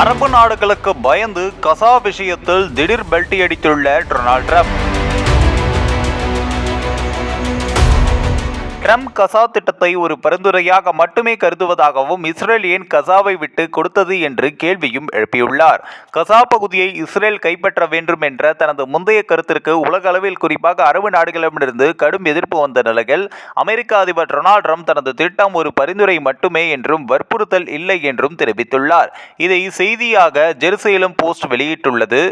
அரபு நாடுகளுக்கு பயந்து கசா விஷயத்தில் திடீர் பெல்ட்டி அடித்துள்ள டொனால்ட் ட்ரம்ப். ட்ரம்ப் கசா திட்டத்தை ஒரு பரிந்துரையாக மட்டுமே கருதுவதாகவும் இஸ்ரேல் ஏன் கசாவை விட்டு கொடுத்தது என்று கேள்வியும் எழுப்பியுள்ளார். கசா பகுதியை இஸ்ரேல் கைப்பற்ற வேண்டும் என்ற தனது முந்தைய கருத்திற்கு உலக அளவில் குறிப்பாக அரபு நாடுகளிடமிருந்து கடும் எதிர்ப்பு வந்த நிலையில் அமெரிக்க அதிபர் டொனால்ட் ட்ரம்ப் தனது திட்டம் ஒரு பரிந்துரை மட்டுமே என்றும் வற்புறுத்தல் இல்லை என்றும் தெரிவித்துள்ளார். இதை செய்தியாக ஜெருசலேம் போஸ்ட் வெளியிட்டுள்ளது.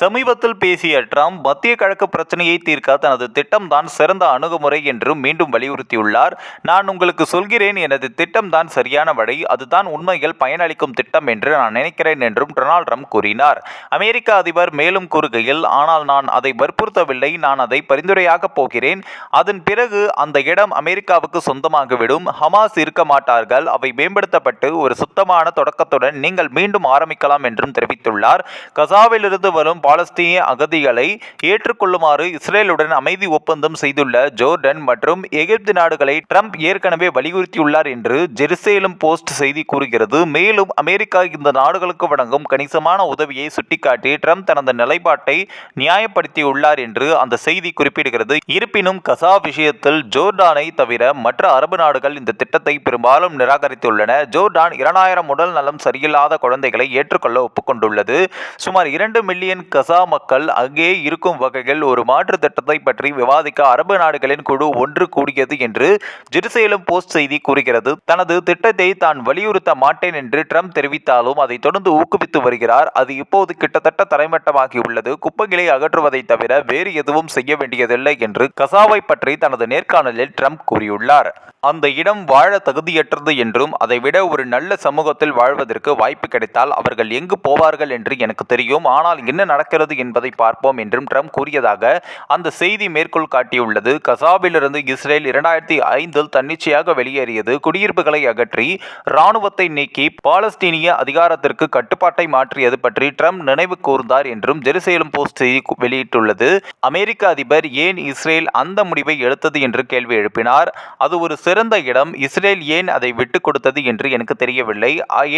சமீபத்தில் பேசிய ட்ரம்ப் மத்திய கிழக்கு பிரச்சனையை தீர்க்க தனது திட்டம்தான் சிறந்த அணுகுமுறை என்றும் மீண்டும் வலியுறுத்தியுள்ளார். நான் உங்களுக்கு சொல்கிறேன் எனது திட்டம்தான் சரியான வழி அதுதான் உண்மையில் பயனளிக்கும் திட்டம் என்று நான் நினைக்கிறேன் என்றும் டொனால்ட் ட்ரம்ப் கூறினார். அமெரிக்க அதிபர் மேலும் கூறுகையில் ஆனால் நான் அதை வற்புறுத்தவில்லை நான் அதை பரிந்துரையாகப் போகிறேன். அதன் பிறகு அந்த இடம் அமெரிக்காவுக்கு சொந்தமாகிவிடும். ஹமாஸ் இருக்க மாட்டார்கள். அவை மேம்படுத்தப்பட்டு ஒரு சுத்தமான தொடக்கத்துடன் நீங்கள் மீண்டும் ஆரம்பிக்கலாம் என்றும் தெரிவித்துள்ளார். கசாவிலிருந்து வரும் பாலஸ்தீனிய அகதிகளை ஏற்றுக்கொள்ளுமாறு இஸ்ரேலுடன் அமைதி ஒப்பந்தம் செய்துள்ள ஜோர்டன் மற்றும் எகிப்து நாடுகளை ட்ரம்ப் ஏற்கனவே வலியுறுத்தியுள்ளார் என்று ஜெருசேலம் போஸ்ட் செய்தி கூறுகிறது. மேலும் அமெரிக்கா இந்த நாடுகளுக்கு வழங்கும் கணிசமான உதவியை சுட்டிக்காட்டி ட்ரம்ப் தனது நிலைப்பாட்டை நியாயப்படுத்தியுள்ளார் என்று அந்த செய்தி குறிப்பிடுகிறது. இருப்பினும் கசா விஷயத்தில் ஜோர்டானை தவிர மற்ற அரபு நாடுகள் இந்த திட்டத்தை பெரும்பாலும் நிராகரித்துள்ளன. ஜோர்டான் இரண்டாயிரம் உடல் நலம் சரியில்லாத குழந்தைகளை ஏற்றுக்கொள்ள ஒப்புக்கொண்டுள்ளது. சுமார் இரண்டு மில்லியன் கசா மக்கள் அங்கே இருக்கும் வகையில் ஒரு மாற்று திட்டத்தை பற்றி விவாதிக்க அரபு நாடுகளின் குழு ஒன்று கூடியது என்று ஜெருசலேம் போஸ்ட் செய்தி கூறுகிறது. தனது திட்டத்தை தான் வலியுறுத்த மாட்டேன் என்று ட்ரம்ப் தெரிவித்தாலும் அதை தொடர்ந்து ஊக்குவித்து வருகிறார். அது இப்போது கிட்டத்தட்ட தரைமட்டமாகியுள்ளது குப்பைகளை அகற்றுவதை தவிர வேறு எதுவும் செய்ய வேண்டியதில்லை என்று கசாவை பற்றி தனது நேர்காணலில் ட்ரம்ப் கூறியுள்ளார். அந்த இடம் வாழ தகுதியற்றது என்றும் அதைவிட ஒரு நல்ல சமூகத்தில் வாழ்வதற்கு வாய்ப்பு கிடைத்தால் அவர்கள் எங்கு போவார்கள் என்று எனக்கு தெரியும். ஆனால் என்ன நடக்கிறது என்பதை பார்ப்போம் என்றும் ட்ரம்ப் கூறியதாக அந்த செய்தி மேற்கோள் காட்டியுள்ளது. கசாபிலிருந்து இஸ்ரேல் இரண்டாயிரத்தி ஐந்தில் தன்னிச்சையாக வெளியேறியது. குடியிருப்புகளை அகற்றி இராணுவத்தை நீக்கி பாலஸ்தீனிய அதிகாரத்திற்கு கட்டுப்பாட்டை மாற்றியது பற்றி ட்ரம்ப் நினைவு கூர்ந்தார் என்றும் ஜெருசேலம் போஸ்ட் செய்தி வெளியிட்டுள்ளது. அமெரிக்க அதிபர் ஏன் இஸ்ரேல் அந்த முடிவை எடுத்தது என்று கேள்வி எழுப்பினார். அது ஒரு பிறந்த இடம் இஸ்ரேல் ஏன் அதை விட்டுக் கொடுத்தது என்று எனக்கு தெரியவில்லை.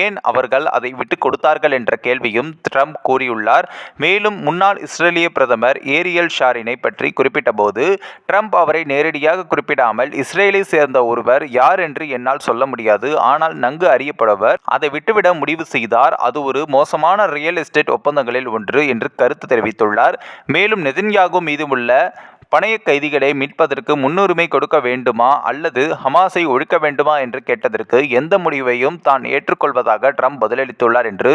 ஏன் அவர்கள் அதை விட்டுக் கொடுத்தார்கள் என்ற கேள்வியும் ட்ரம்ப் கூறியுள்ளார். மேலும் முன்னாள் இஸ்ரேலிய பிரதமர் ஏரியல் ஷாரினை பற்றி குறிப்பிட்டபோது ட்ரம்ப் அவரை நேரடியாக குறிப்பிடாமல் இஸ்ரேலை சேர்ந்த ஒருவர் யார் என்று என்னால் சொல்ல முடியாது. ஆனால் நன்கு அறியப்படுவர் அதை விட்டுவிட முடிவு செய்தார். அது ஒரு மோசமான ரியல் எஸ்டேட் ஒப்பந்தங்களில் ஒன்று என்று கருத்து தெரிவித்துள்ளார். மேலும் நெதின்யாகு மீது உள்ள பணைய கைதிகளை மீட்பதற்கு முன்னுரிமை கொடுக்க வேண்டுமா? அல்லது ஹமாஸை ஒழிக்க வேண்டுமா? என்று கேட்டதற்கு எந்த முடிவையும் தான் ஏற்றுக்கொள்வதாக ட்ரம்ப் பதிலளித்துள்ளார் என்று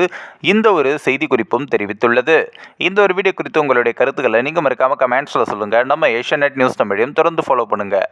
இந்த ஒரு செய்திக்குறிப்பும் தெரிவித்துள்ளது. இந்த ஒரு வீடியோ குறித்து உங்களுடைய கருத்துக்களை நீங்கள் மறக்காமல் கமெண்ட்ஸில் சொல்லுங்கள் நம்ம ஏஷியா நியூஸ் தமிழையும் தொடர்ந்து ஃபாலோ பண்ணுங்கள்